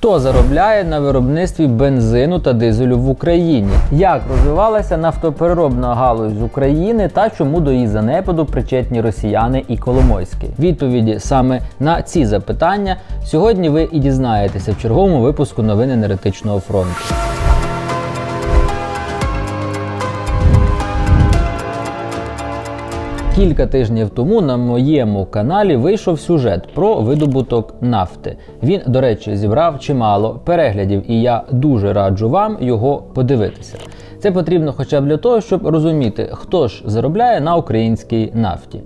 Хто заробляє на виробництві бензину та дизелю в Україні? Як розвивалася нафтопереробна галузь України та чому до її занепаду причетні росіяни і Коломойські? Відповіді саме на ці запитання сьогодні ви і дізнаєтеся в черговому випуску новин енергетичного фронту. Кілька тижнів тому на моєму каналі вийшов сюжет про видобуток нафти. Він, до речі, зібрав чимало переглядів, і я дуже раджу вам його подивитися. Це потрібно хоча б для того, щоб розуміти, хто ж заробляє на українській нафті.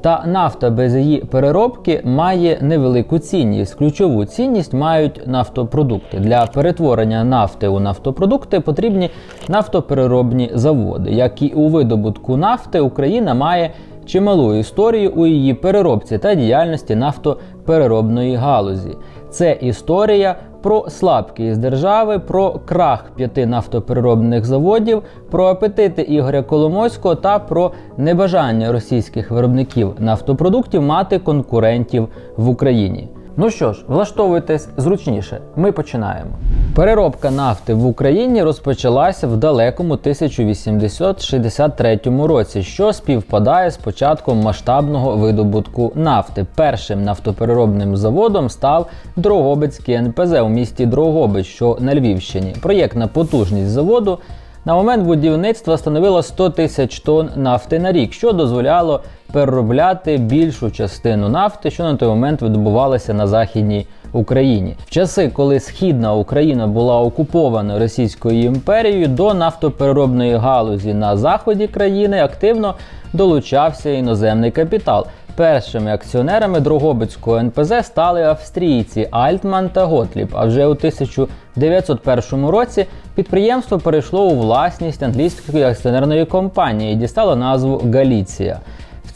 Та нафта без її переробки має невелику цінність. Ключову цінність мають нафтопродукти. Для перетворення нафти у нафтопродукти потрібні нафтопереробні заводи. Як і у видобутку нафти, Україна має чималу історію у її переробці та діяльності нафтопереробної галузі. Це історія про слабкість держави, про крах п'яти нафтопереробних заводів, про апетити Ігоря Коломойського та про небажання російських виробників нафтопродуктів мати конкурентів в Україні. Ну що ж, влаштовуйтесь зручніше. Ми починаємо. Переробка нафти в Україні розпочалася в далекому 1863 році, що співпадає з початком масштабного видобутку нафти. Першим нафтопереробним заводом став Дрогобицький НПЗ у місті Дрогобич, що на Львівщині. Проєктна потужність заводу на момент будівництва становило 100 тисяч тонн нафти на рік, що дозволяло переробляти більшу частину нафти, що на той момент видобувалася на західній Україні. В часи, коли східна Україна була окупована Російською імперією, до нафтопереробної галузі на заході країни активно долучався іноземний капітал. Першими акціонерами Дрогобицького НПЗ стали австрійці Альтман та Готліб. А вже у 1901 році підприємство перейшло у власність англійської акціонерної компанії і дістало назву Галіція.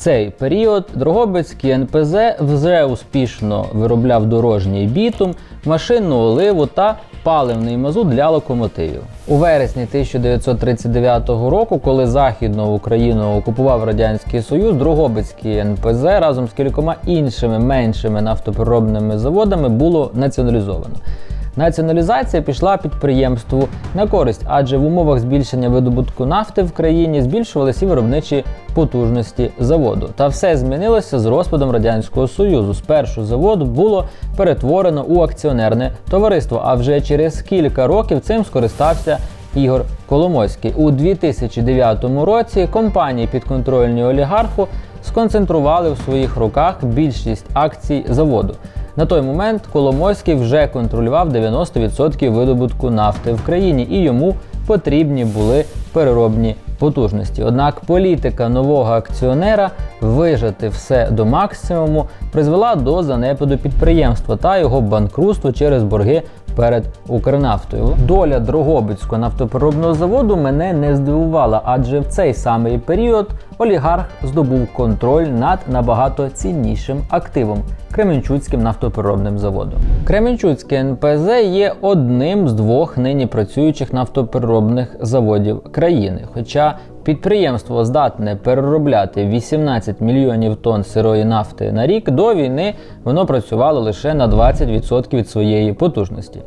Цей період Дрогобицький НПЗ вже успішно виробляв дорожній бітум, машинну оливу та паливний мазут для локомотивів. У вересні 1939 року, коли Західну Україну окупував Радянський Союз, Дрогобицький НПЗ разом з кількома іншими меншими нафтопереробними заводами було націоналізовано. Націоналізація пішла підприємству на користь, адже в умовах збільшення видобутку нафти в країні збільшувалися виробничі потужності заводу. Та все змінилося з розпадом Радянського Союзу. Спершу завод було перетворено у акціонерне товариство, а вже через кілька років цим скористався. Ігор Коломойський у 2009 році компанії підконтрольні олігарху сконцентрували в своїх руках більшість акцій заводу. На той момент Коломойський вже контролював 90% видобутку нафти в країні, і йому потрібні були переробні потужності. Однак політика нового акціонера вижати все до максимуму призвела до занепаду підприємства та його банкрутства через борги перед Укрнафтою. Доля Дрогобицького нафтопереробного заводу мене не здивувала, адже в цей самий період олігарх здобув контроль над набагато ціннішим активом. Кременчуцьким нафтопереробним заводом. Кременчуцький НПЗ є одним з двох нині працюючих нафтопереробних заводів країни. Хоча підприємство здатне переробляти 18 мільйонів тонн сирої нафти на рік, до війни воно працювало лише на 20% від своєї потужності.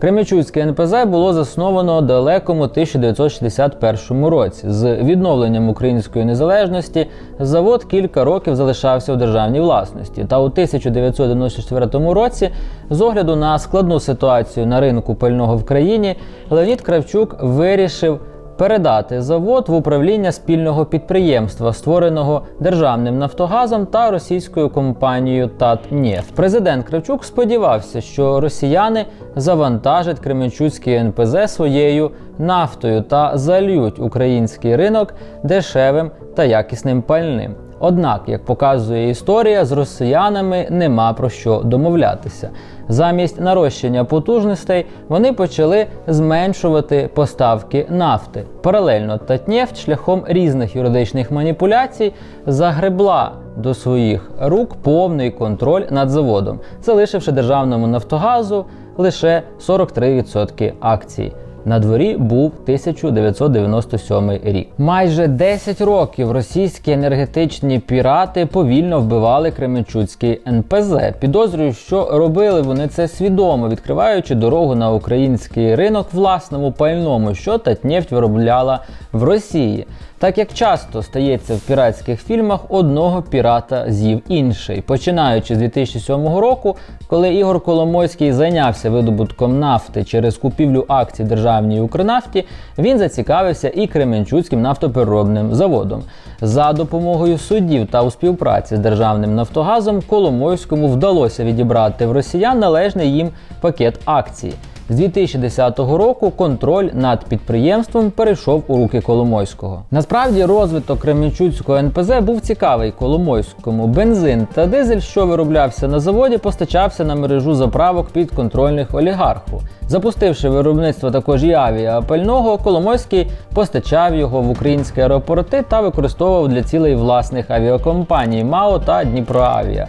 Кременчуцьке НПЗ було засновано далекому 1961 році. З відновленням української незалежності завод кілька років залишався у державній власності. Та у 1994 році, з огляду на складну ситуацію на ринку пального в країні, Леонід Кравчук вирішив передати завод в управління спільного підприємства, створеного державним Нафтогазом та російською компанією Татнефть. Президент Кравчук сподівався, що росіяни завантажать Кременчуцький НПЗ своєю нафтою та зальють український ринок дешевим та якісним пальним. Однак, як показує історія, з росіянами нема про що домовлятися. Замість нарощення потужностей вони почали зменшувати поставки нафти. Паралельно Татнефть шляхом різних юридичних маніпуляцій загребла до своїх рук повний контроль над заводом, залишивши державному Нафтогазу лише 43% акцій. На дворі був 1997 рік. Майже 10 років російські енергетичні пірати повільно вбивали Кременчуцький НПЗ. Підозрюю, що робили вони це свідомо, відкриваючи дорогу на український ринок власному пальному, що Татнефть виробляла в Росії. Так як часто стається в піратських фільмах, одного пірата з'їв інший. Починаючи з 2007 року, коли Ігор Коломойський зайнявся видобутком нафти через купівлю акцій державній Укрнафті, він зацікавився і Кременчуцьким нафтопереробним заводом. За допомогою суддів та у співпраці з державним Нафтогазом Коломойському вдалося відібрати в росіян належний їм пакет акцій. З 2010 року контроль над підприємством перейшов у руки Коломойського. Насправді розвиток Кременчуцького НПЗ був цікавий Коломойському. Бензин та дизель, що вироблявся на заводі, постачався на мережу заправок підконтрольних олігарху. Запустивши виробництво також і авіапального, Коломойський постачав його в українські аеропорти та використовував для цілей власних авіакомпаній МАО та Дніпроавіа.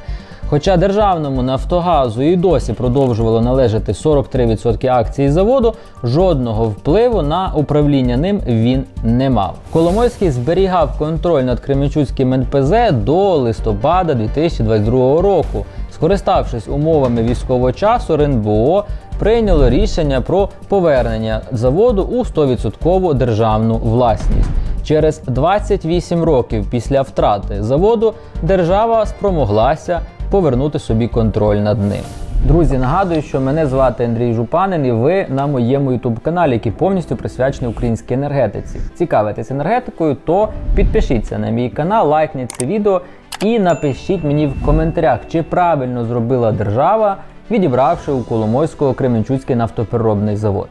Хоча державному Нафтогазу і досі продовжувало належати 43% акцій заводу, жодного впливу на управління ним він не мав. Коломойський зберігав контроль над Кременчуцьким НПЗ до листопада 2022 року. Скориставшись умовами військового часу, РНБО прийняло рішення про повернення заводу у 100% державну власність. Через 28 років після втрати заводу держава спромоглася повернути собі контроль над ним. Друзі, нагадую, що мене звати Андрій Жупанин, і ви на моєму youtube каналі, який повністю присвячений українській енергетиці. Цікавитесь енергетикою, то підпишіться на мій канал, лайкніть це відео і напишіть мені в коментарях, чи правильно зробила держава, відібравши у Коломойського Кременчуцький нафтопереробний завод.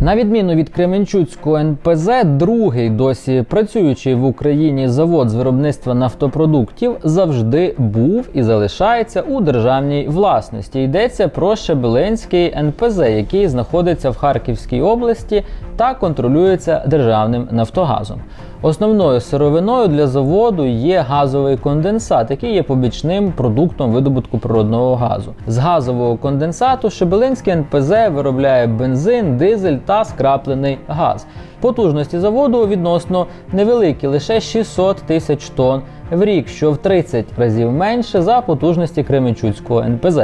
На відміну від Кременчуцького НПЗ, другий досі працюючий в Україні завод з виробництва нафтопродуктів завжди був і залишається у державній власності. Йдеться про Шебеленський НПЗ, який знаходиться в Харківській області та контролюється державним Нафтогазом. Основною сировиною для заводу є газовий конденсат, який є побічним продуктом видобутку природного газу. З газового конденсату Шебелинський НПЗ виробляє бензин, дизель та скраплений газ. Потужності заводу відносно невеликі, лише 600 тисяч тонн в рік, що в 30 разів менше за потужності Кременчуцького НПЗ.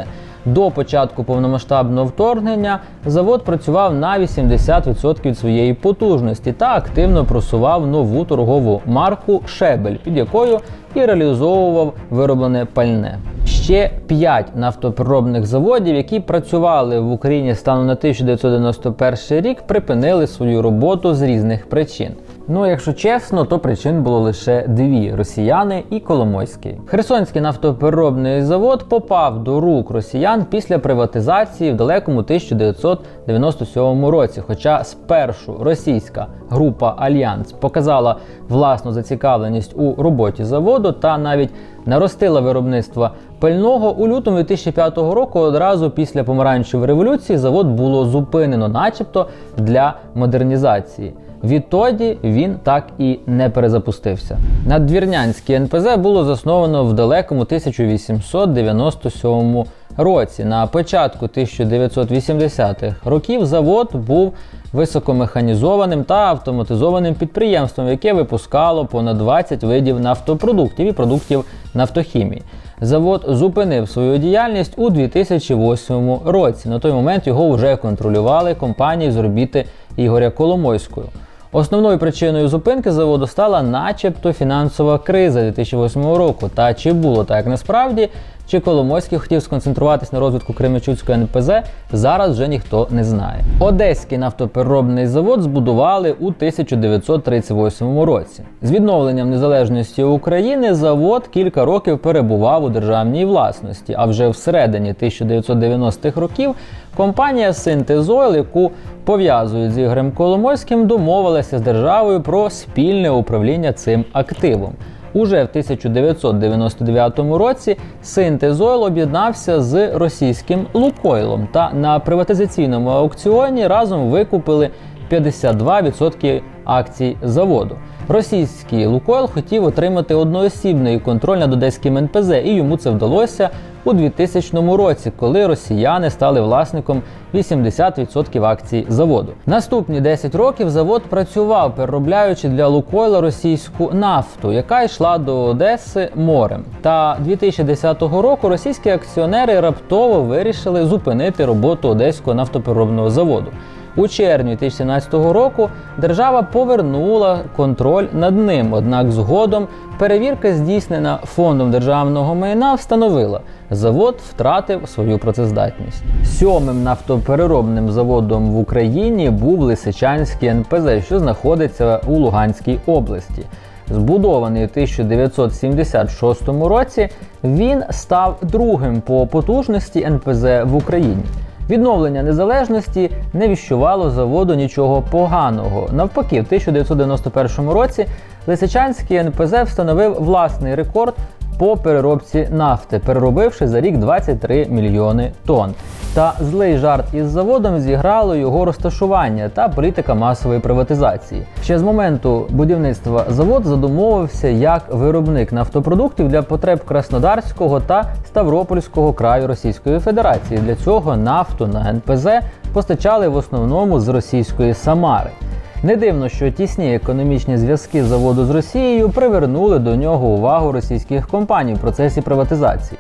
До початку повномасштабного вторгнення завод працював на 80% від своєї потужності та активно просував нову торгову марку Шебель, під якою і реалізовував вироблене пальне. Ще 5 нафтопереробних заводів, які працювали в Україні станом на 1991 рік, припинили свою роботу з різних причин. Ну, якщо чесно, то причин було лише дві: росіяни і Коломойський. Херсонський нафтопереробний завод попав до рук росіян після приватизації в далекому 1997 році. Хоча спершу російська група Альянс показала власну зацікавленість у роботі заводу та навіть наростила виробництво пального у лютому 2005 року. Одразу після помаранчевої революції завод було зупинено, начебто для модернізації. Відтоді він так і не перезапустився. Надвірнянський НПЗ було засновано в далекому 1897 році. На початку 1980-х років завод був високомеханізованим та автоматизованим підприємством, яке випускало понад 20 видів нафтопродуктів і продуктів нафтохімії. Завод зупинив свою діяльність у 2008 році. На той момент його вже контролювали компанії з орбіти Ігоря Коломойського. Основною причиною зупинки заводу стала начебто фінансова криза 2008 року. Та чи було так насправді, чи Коломойський хотів сконцентруватись на розвитку Кременчуцького НПЗ, зараз вже ніхто не знає. Одеський нафтопереробний завод збудували у 1938 році. З відновленням незалежності України завод кілька років перебував у державній власності, а вже всередині 1990-х років компанія Синтезойл, яку пов'язують з Ігорем Коломойським, домовилася з державою про спільне управління цим активом. Уже в 1999 році Синтезойл об'єднався з російським Лукойлом та на приватизаційному аукціоні разом викупили 52% акцій заводу. Російський Лукойл хотів отримати одноосібний контроль над одеським НПЗ, і йому це вдалося у 2000 році, коли росіяни стали власником 80% акцій заводу. Наступні 10 років завод працював, переробляючи для Лукойла російську нафту, яка йшла до Одеси морем. Та 2010 року російські акціонери раптово вирішили зупинити роботу одеського нафтопереробного заводу. У червні 2017 року держава повернула контроль над ним. Однак згодом перевірка, здійснена фондом державного майна, встановила, завод втратив свою працездатність. Сьомим нафтопереробним заводом в Україні був Лисичанський НПЗ, що знаходиться у Луганській області. Збудований у 1976 році, він став другим по потужності НПЗ в Україні. Відновлення незалежності не віщувало заводу нічого поганого. Навпаки, в 1991 році Лисичанський НПЗ встановив власний рекорд по переробці нафти, переробивши за рік 23 мільйони тонн. Та злий жарт із заводом зіграло його розташування та політика масової приватизації. Ще з моменту будівництва завод задумовився як виробник нафтопродуктів для потреб Краснодарського та Ставропольського краю Російської Федерації. Для цього нафту на НПЗ постачали в основному з російської Самари. Не дивно, що тісні економічні зв'язки заводу з Росією привернули до нього увагу російських компаній в процесі приватизації.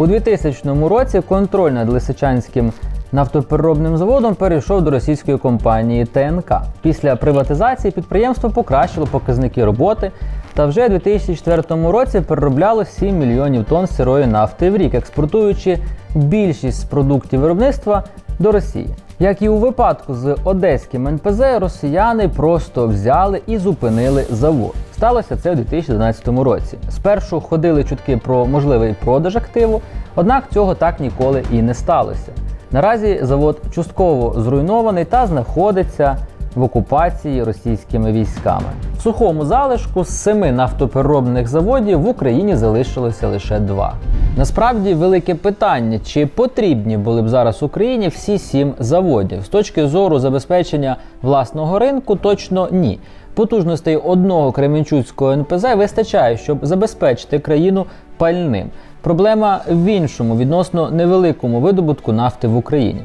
У 2000 році контроль над Лисичанським нафтопереробним заводом перейшов до російської компанії ТНК. Після приватизації підприємство покращило показники роботи та вже у 2004 році переробляло 7 мільйонів тонн сирої нафти в рік, експортуючи більшість продуктів виробництва до Росії. Як і у випадку з одеським НПЗ, росіяни просто взяли і зупинили завод. Сталося це у 2011 році. Спершу ходили чутки про можливий продаж активу, однак цього так ніколи і не сталося. Наразі завод частково зруйнований та знаходиться в окупації російськими військами. В сухому залишку з семи нафтопереробних заводів в Україні залишилося лише два. Насправді велике питання, чи потрібні були б зараз Україні всі сім заводів. З точки зору забезпечення власного ринку, точно ні. Потужностей одного Кременчуцького НПЗ вистачає, щоб забезпечити країну пальним. Проблема в іншому відносно невеликому видобутку нафти в Україні.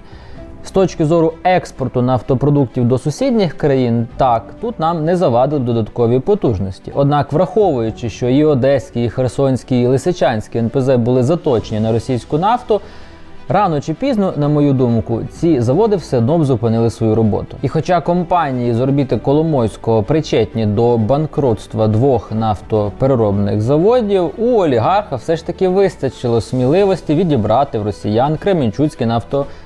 З точки зору експорту нафтопродуктів до сусідніх країн, так тут нам не завадили додаткові потужності. Однак, враховуючи, що і Одеський, і Херсонський, і Лисичанський НПЗ були заточені на російську нафту. Рано чи пізно, на мою думку, ці заводи все одно б зупинили свою роботу. І хоча компанії з орбіти Коломойського причетні до банкрутства двох нафтопереробних заводів, у олігарха все ж таки вистачило сміливості відібрати в росіян Кременчуцький нафтопереробний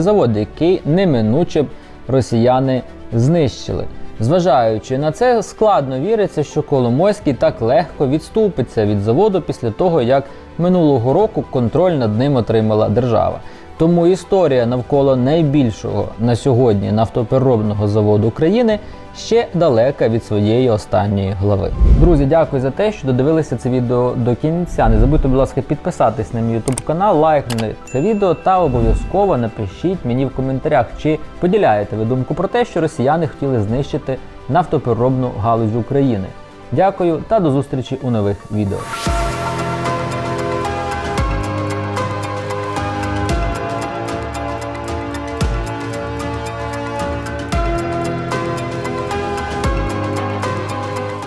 завод, який неминуче б росіяни знищили. Зважаючи на це, складно віриться, що Коломойський так легко відступиться від заводу після того, як минулого року контроль над ним отримала держава. Тому історія навколо найбільшого на сьогодні нафтопереробного заводу України ще далека від своєї останньої глави. Друзі, дякую за те, що додивилися це відео до кінця. Не забудьте, будь ласка, підписатись на мій YouTube канал, лайкнути це відео та обов'язково напишіть мені в коментарях, чи поділяєте ви думку про те, що росіяни хотіли знищити нафтопереробну галузь України. Дякую та до зустрічі у нових відео.